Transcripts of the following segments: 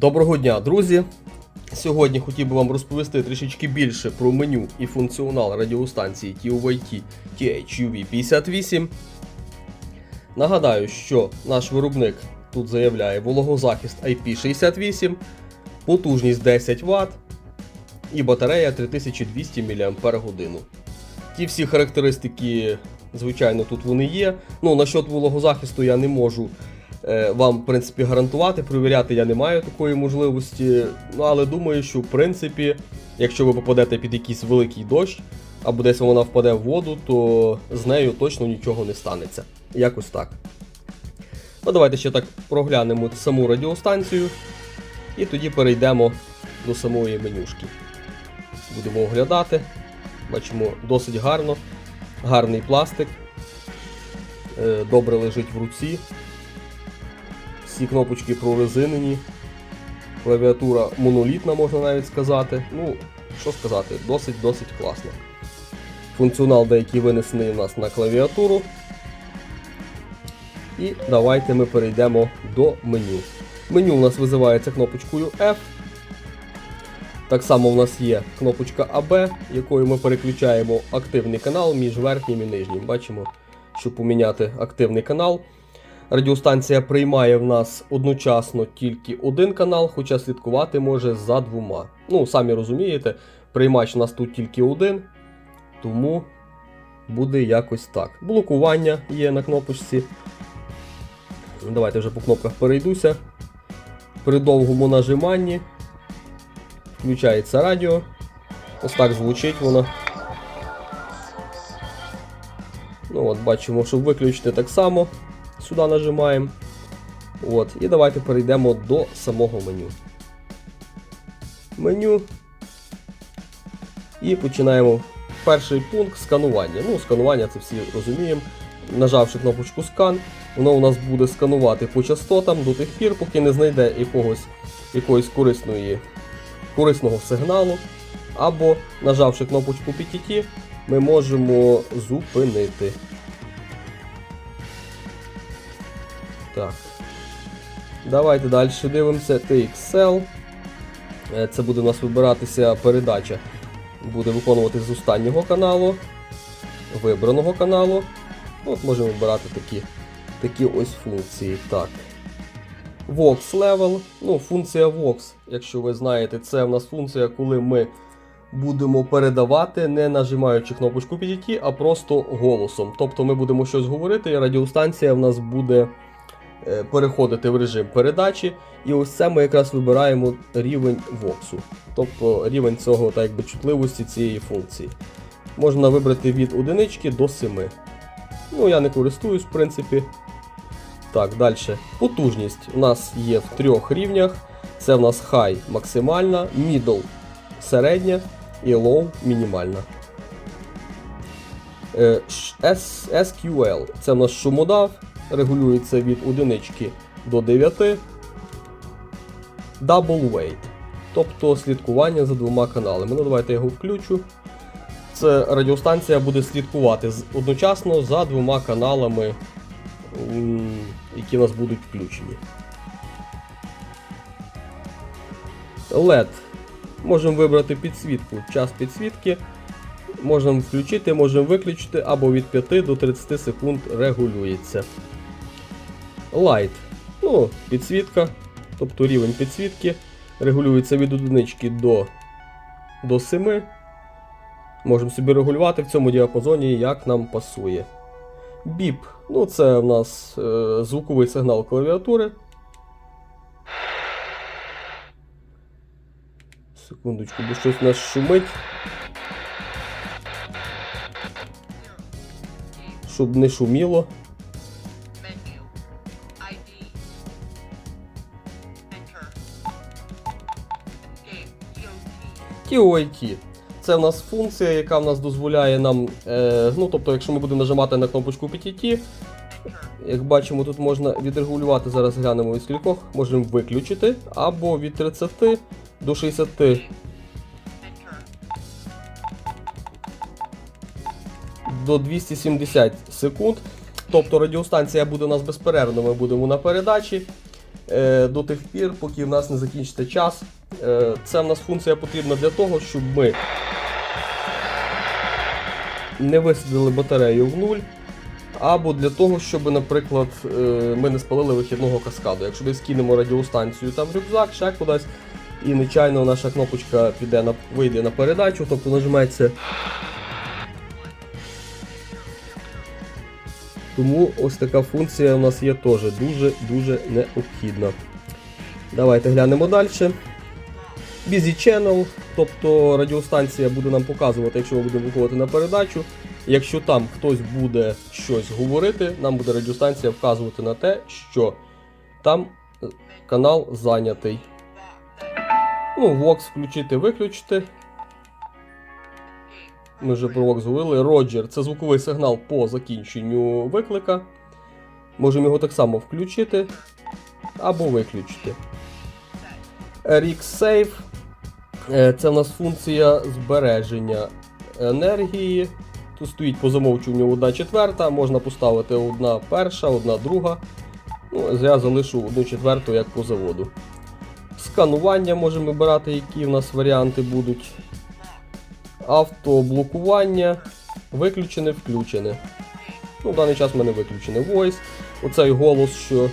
Доброго дня, друзі! Сьогодні хотів би вам розповісти трішечки більше про меню і функціонал радіостанції TUVT THUV58. Нагадаю, що наш виробник тут заявляє вологозахист IP68, потужність 10 Вт і батарея 3200 мАч. Ті всі характеристики, звичайно, тут вони є. Ну, насчет вологозахисту я не можу вам, в принципі, гарантувати. Провіряти я не маю такої можливості. Ну, але думаю, що в принципі, якщо ви попадете під якийсь великий дощ, або десь вона впаде в воду, то з нею точно нічого не станеться. Якось так. Ну, давайте ще так проглянемо саму радіостанцію. І тоді перейдемо до самої менюшки. Будемо оглядати. Бачимо досить гарно. Гарний пластик. Е, Добре лежить в руці. Всі кнопочки прорезинені. Клавіатура монолітна, можна навіть сказати. Ну, що сказати, досить-досить класно. Функціонал деякий винесений у нас на клавіатуру. І давайте ми перейдемо до меню. Меню у нас визивається кнопочкою F. Так само у нас є кнопочка AB, якою ми переключаємо активний канал між верхнім і нижнім. Бачимо, щоб поміняти активний канал. Радіостанція приймає в нас одночасно тільки один канал, хоча слідкувати може за двома. Ну, самі розумієте, приймач у нас тут тільки один, тому буде якось так. Блокування є на кнопочці. Давайте вже по кнопках перейдуся. При довгому нажиманні включається радіо. Ось так звучить воно. Ну от, бачимо, щоб виключити так само. Сюди нажимаємо. От, І давайте перейдемо до самого меню. Меню. І починаємо перший пункт сканування. Ну, сканування це всі розуміємо. Нажавши кнопочку скан, воно у нас буде сканувати по частотам до тих пір, поки не знайде якогось, якоїсь корисної, корисного сигналу. Або нажавши кнопочку PTT, ми можемо зупинити. Так. Давайте далі дивимося. TXL. Е, Це буде у нас вибиратися передача. Буде виконувати з останнього каналу, вибраного каналу. От можемо вибирати такі, такі ось функції. Так. Vox Level. Ну, функція Vox, якщо ви знаєте, це в нас функція, коли ми будемо передавати, не нажимаючи кнопочку PDT, а просто голосом. Тобто ми будемо щось говорити, і радіостанція в нас буде переходити в режим передачі. І ось це ми якраз вибираємо рівень Vox. Тобто рівень цього так якби, чутливості цієї функції. Можна вибрати від одинички до 7. Ну, я не користуюсь, в принципі. Так, далі. Потужність у нас є в трьох рівнях. Це в нас high максимальна, middle середня і low мінімальна. Е, SQL це в нас шумодав, регулюється від 1 до 9. Double weight, тобто слідкування за двома каналами. Ну, давайте я його включу. Це радіостанція буде слідкувати одночасно за двома каналами, які у нас будуть включені. LED. Можемо вибрати підсвітку, час підсвітки. Можемо включити, можемо виключити, або від 5 до 30 секунд регулюється. Light. Ну, підсвітка, тобто рівень підсвітки. Регулюється від 1 до, до 7. Можемо собі регулювати в цьому діапазоні, як нам пасує. Біп. Ну, це в нас е, звуковий сигнал клавіатури. Секундочку, бо щось у нас шумить. Щоб не шуміло. TOIT. Це в нас функція, яка в нас дозволяє нам. Е, ну, тобто, якщо ми будемо нажимати на кнопочку PTT, як бачимо, тут можна відрегулювати, зараз глянемо від скількох, можемо виключити, або від 30 до 60 до 270 секунд. Тобто радіостанція буде у нас безперервно, ми будемо на передачі. Е, до тих пір, поки в нас не закінчиться час. Е, Це в нас функція потрібна для того, щоб ми не висадили батарею в нуль. Або для того, щоб, наприклад, е, ми не спалили вихідного каскаду. Якщо десь кинемо радіостанцію там рюкзак, ще кудись, і нечайно наша кнопочка піде на, вийде на передачу, тобто нажметься. Тому ось така функція у нас є теж дуже-дуже необхідна. Давайте глянемо далі. Busy Channel, тобто радіостанція буде нам показувати, якщо ми будемо виходити на передачу. Якщо там хтось буде щось говорити, нам буде радіостанція вказувати на те, що там е, канал зайнятий. Ну, Vox включити, виключити. Ми вже про Vox говорили. Роджер це звуковий сигнал по закінченню виклика. Можемо його так само включити або виключити. RX Save Е, це в нас функція збереження енергії. Тут стоїть по замовчуванню одна четверта, можна поставити одна перша, одна друга. Ну, я залишу одну четверту як по заводу. Сканування можемо вибирати, які в нас варіанти будуть. Автоблокування. Виключене, включене. Ну, в даний час в мене виключене voice. Оцей голос, що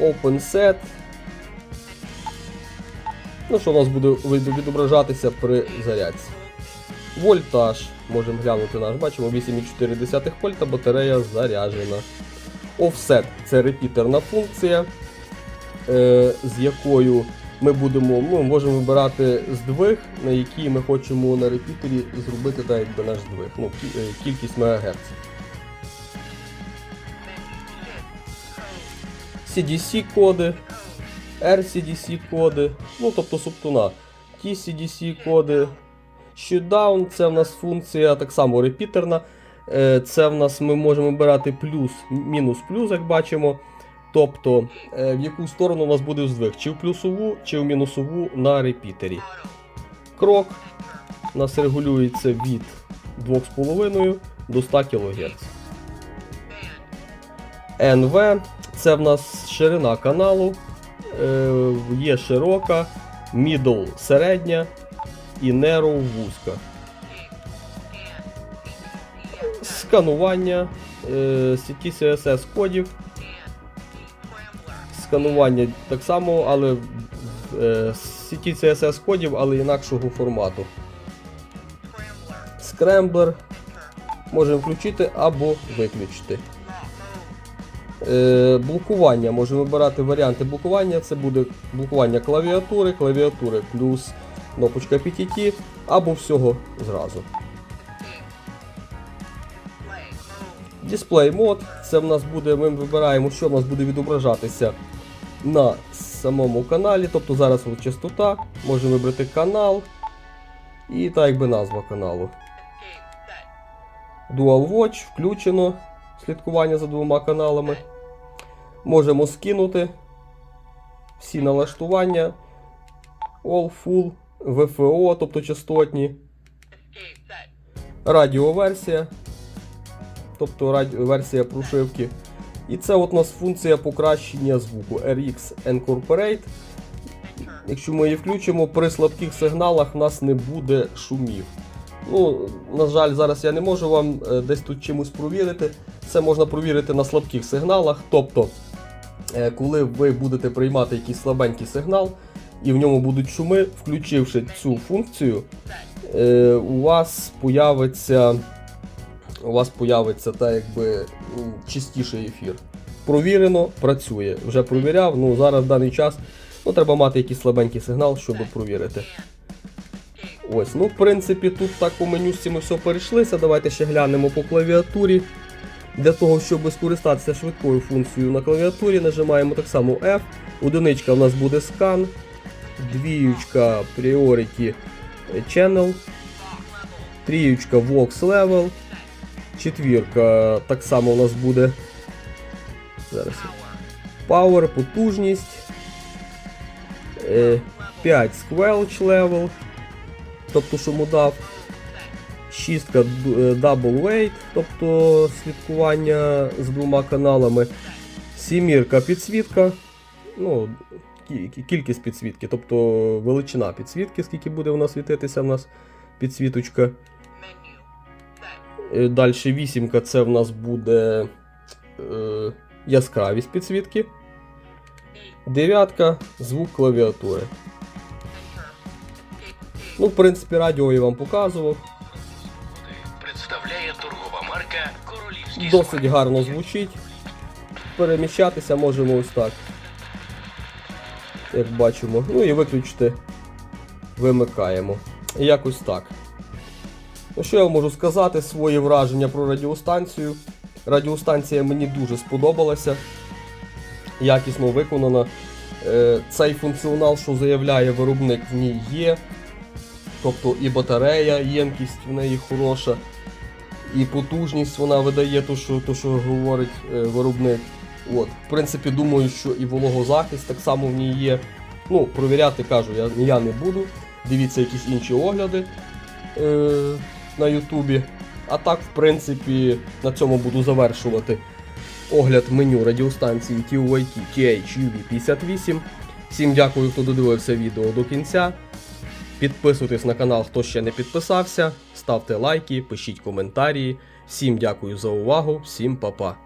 Open Set. Ну, що у нас буде відображатися при зарядці. Вольтаж. Можемо глянути наш. Бачимо 8,4 вольта, батарея заряджена. Offset це репітерна функція, е, з якою ми будемо, ми можемо вибирати здвиг, на який ми хочемо на репітері зробити так, якби наш здвиг. Ну, е, кількість МГц. CDC коди, RCDC коди, ну тобто субтуна, TCDC коди. Shutdown це в нас функція так само репітерна. Е, Це в нас ми можемо обирати плюс, мінус плюс, як бачимо. Тобто, е, в яку сторону у нас буде здвиг, чи в плюсову, чи в мінусову на репітері. Крок у нас регулюється від 2,5 до 100 кГц. NV це в нас ширина каналу. Е, Є широка, middle середня і narrow вузька. Сканування е, CTCSS кодів. Сканування так само, але в е, CTCSS кодів, але інакшого формату. Скремблер можемо включити або виключити. Е, блокування. Можемо вибирати варіанти блокування. Це буде блокування клавіатури, клавіатури плюс кнопочка PTT або всього зразу. Display мод. Це в нас буде, ми вибираємо, що в нас буде відображатися на самому каналі. Тобто зараз от частота, можемо вибрати канал і так якби назва каналу. Dual Watch включено слідкування за двома каналами. Можемо скинути всі налаштування. All Full, VFO, тобто частотні, радіоверсія, тобто раді... версія прошивки. І це от у нас функція покращення звуку RX Incorporate. Якщо ми її включимо, при слабких сигналах в нас не буде шумів. Ну, на жаль, зараз я не можу вам е, десь тут чимось провірити. Це можна провірити на слабких сигналах. Тобто, е, коли ви будете приймати якийсь слабенький сигнал, і в ньому будуть шуми, включивши цю функцію, е, у вас появиться, у вас появиться так, якби чистіший ефір. Провірено, працює. Вже провіряв, ну зараз в даний час ну, треба мати якийсь слабенький сигнал, щоб провірити. Ось, ну, в принципі, тут так по менюшці ми все перейшлися. Давайте ще глянемо по клавіатурі. Для того, щоб скористатися швидкою функцією на клавіатурі, нажимаємо так само F. Одиничка у нас буде скан, двіючка Priority Channel, тріючка Vox Level, четвірка так само у нас буде зараз. Power, потужність, 5 Squelch Level, тобто шумодав. Шістка д- е, Double Weight, тобто слідкування з двома каналами. Сімірка підсвітка. Ну, кі- кі- кількість підсвітки, тобто величина підсвітки, скільки буде у нас світитися в нас підсвіточка. Set. Далі вісімка це в нас буде е, яскравість підсвітки. Дев'ятка звук клавіатури. Ну, в принципі, радіо я вам показував. представляє торгова марка Королівський Досить гарно звучить. Переміщатися можемо ось так. Як бачимо. Ну і виключити. Вимикаємо. Якось так. Ну, що я можу сказати? Свої враження про радіостанцію. Радіостанція мені дуже сподобалася. Якісно виконана. Е, Цей функціонал, що заявляє виробник, в ній є. Тобто і батарея, ємкість в неї хороша, і потужність вона видає, то, що, то, що говорить е, виробник. От. В принципі, думаю, що і вологозахист так само в ній є. Ну, провіряти кажу, я, я не буду. Дивіться якісь інші огляди е, на Ютубі. А так, в принципі, на цьому буду завершувати огляд меню радіостанції TUIT THUV58. Всім дякую, хто додивився відео до кінця. Підписуйтесь на канал, хто ще не підписався. Ставте лайки, пишіть коментарі. Всім дякую за увагу, всім па-па.